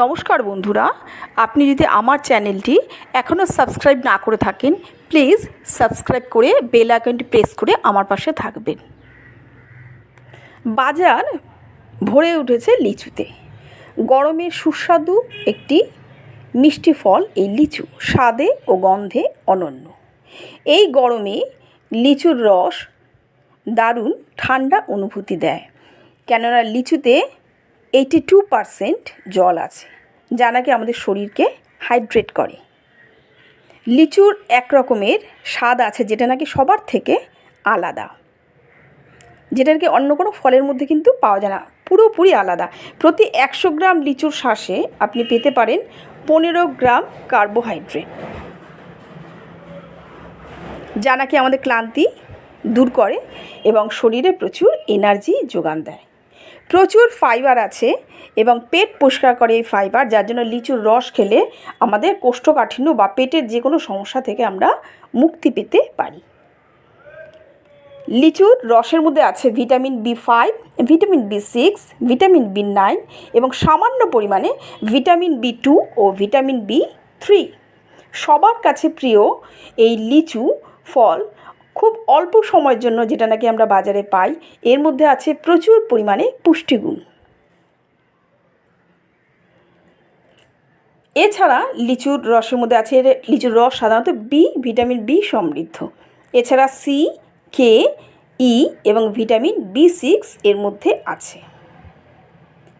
নমস্কার বন্ধুরা, আপনি যদি আমার চ্যানেলটি এখনও সাবস্ক্রাইব না করে থাকেন, প্লিজ সাবস্ক্রাইব করে বেল আইকনটি প্রেস করে আমার পাশে থাকবেন। বাজার ভরে উঠেছে লিচুতে। গরমের সুস্বাদু একটি মিষ্টি ফল এই লিচু, স্বাদে ও গন্ধে অনন্য। এই গরমে লিচুর রস দারুণ ঠান্ডা অনুভূতি দেয়। কেননা লিচুতে এইটি টু পারসেন্ট জল আছে, যা নাকি আমাদের শরীরকে হাইড্রেট করে। লিচুর এক রকমের স্বাদ আছে, যেটা নাকি সবার থেকে আলাদা। যেটা নাকি অন্য কোনো ফলের মধ্যে কিন্তু পাওয়া যায় না, পুরোপুরি আলাদা। প্রতি একশো গ্রাম লিচুর শ্বাসে আপনি পেতে পারেন পনেরো গ্রাম কার্বোহাইড্রেট যা নাকি আমাদের ক্লান্তি দূর করে এবং শরীরে প্রচুর এনার্জি যোগান দেয়। প্রচুর ফাইবার আছে এবং পেট পরিষ্কার করে এই ফাইবার যার জন্য লিচুর রস খেলে আমাদের কোষ্ঠকাঠিন্য বা পেটের যে কোনো সমস্যা থেকে আমরা মুক্তি পেতে পারি। লিচুর রসের মধ্যে আছে vitamin B five vitamin B six vitamin B nine এবং সামান্য পরিমাণে ভিটামিন বি টু ও ভিটামিন বি থ্রি সবার কাছে প্রিয় এই লিচু ফল খুব অল্প সময়ের জন্য যেটা নাকি আমরা বাজারে পাই, এর মধ্যে আছে প্রচুর পরিমাণে পুষ্টিগুণ। এছাড়া লিচুর রসের মধ্যে আছে লিচুর রস সাধারণত বি ভিটামিন বি সমৃদ্ধ। এছাড়া সি কে ই এবং ভিটামিন বি সিক্স এর মধ্যে আছে।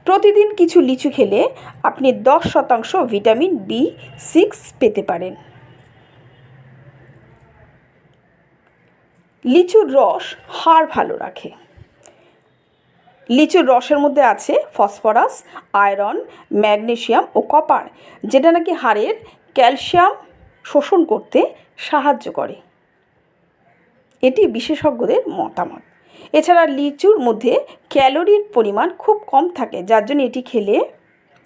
প্রতিদিন কিছু লিচু খেলে আপনি দশ শতাংশ ভিটামিন বি সিক্স পেতে পারেন। লিচুর রস হাড় ভালো রাখে। লিচুর রসের মধ্যে আছে ফসফরাস, আয়রন ম্যাগনেশিয়াম ও কপার, যেটা নাকি হাড়ের ক্যালসিয়াম শোষণ করতে সাহায্য করে। এটি বিশেষজ্ঞদের মতামত। এছাড়া লিচুর মধ্যে ক্যালোরির পরিমাণ খুব কম থাকে, যার জন্য এটি খেলে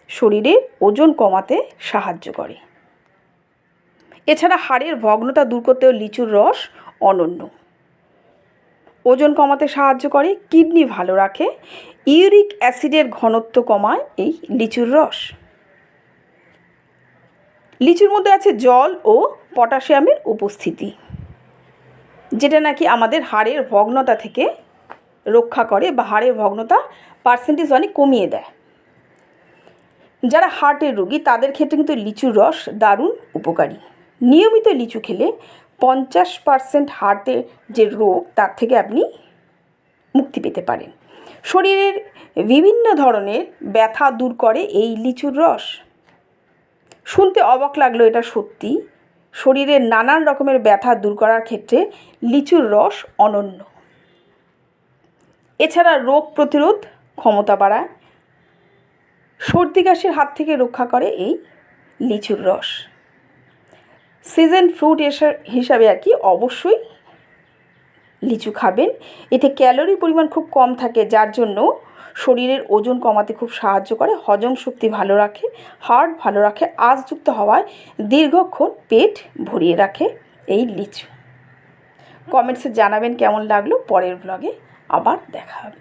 শরীরের ওজন কমাতে সাহায্য করে। এছাড়া হাড়ের ভগ্নতা দূর করতেও লিচুর রস অনন্য। ওজন কমাতে সাহায্য করে, কিডনি ভালো রাখে, ইউরিক অ্যাসিডের ঘনত্ব কমায় এই লিচুর রস। লিচুর মধ্যে আছে জল ও পটাশিয়ামের উপস্থিতি, যেটা নাকি আমাদের হাড়ের ভগ্নতা থেকে রক্ষা করে বা হাড়ের ভগ্নতা পার্সেন্টেজ অনেক কমিয়ে দেয়। যারা হার্টের রোগী, তাদের ক্ষেত্রে কিন্তু লিচুর রস দারুণ উপকারী। নিয়মিত লিচু খেলে পঞ্চাশ পার্সেন্ট হার্টের যে রোগ, তার থেকে আপনি মুক্তি পেতে পারেন। শরীরের বিভিন্ন ধরনের ব্যথা দূর করে এই লিচুর রস। শুনতে অবাক লাগল এটা সত্যি। শরীরের নানান রকমের ব্যথা দূর করার ক্ষেত্রে লিচুর রস অনন্য। এছাড়া রোগ প্রতিরোধ ক্ষমতা বাড়ায়। সর্দি কাশির হাত থেকে রক্ষা করে এই লিচুর রস। সিজন ফ্রুট হিসাবে আর কি অবশ্যই লিচু খাবেন। এতে ক্যালোরি পরিমাণ খুব কম থাকে, যার জন্য শরীরের ওজন কমাতে খুব সাহায্য করে, হজম শক্তি ভালো রাখে হার্ট ভালো রাখে, আঁশযুক্ত হওয়ায় দীর্ঘক্ষণ পেট ভরিয়ে রাখে এই লিচু। কমেন্টসে জানাবেন কেমন লাগল, পরের ব্লগে আবার দেখা হবে।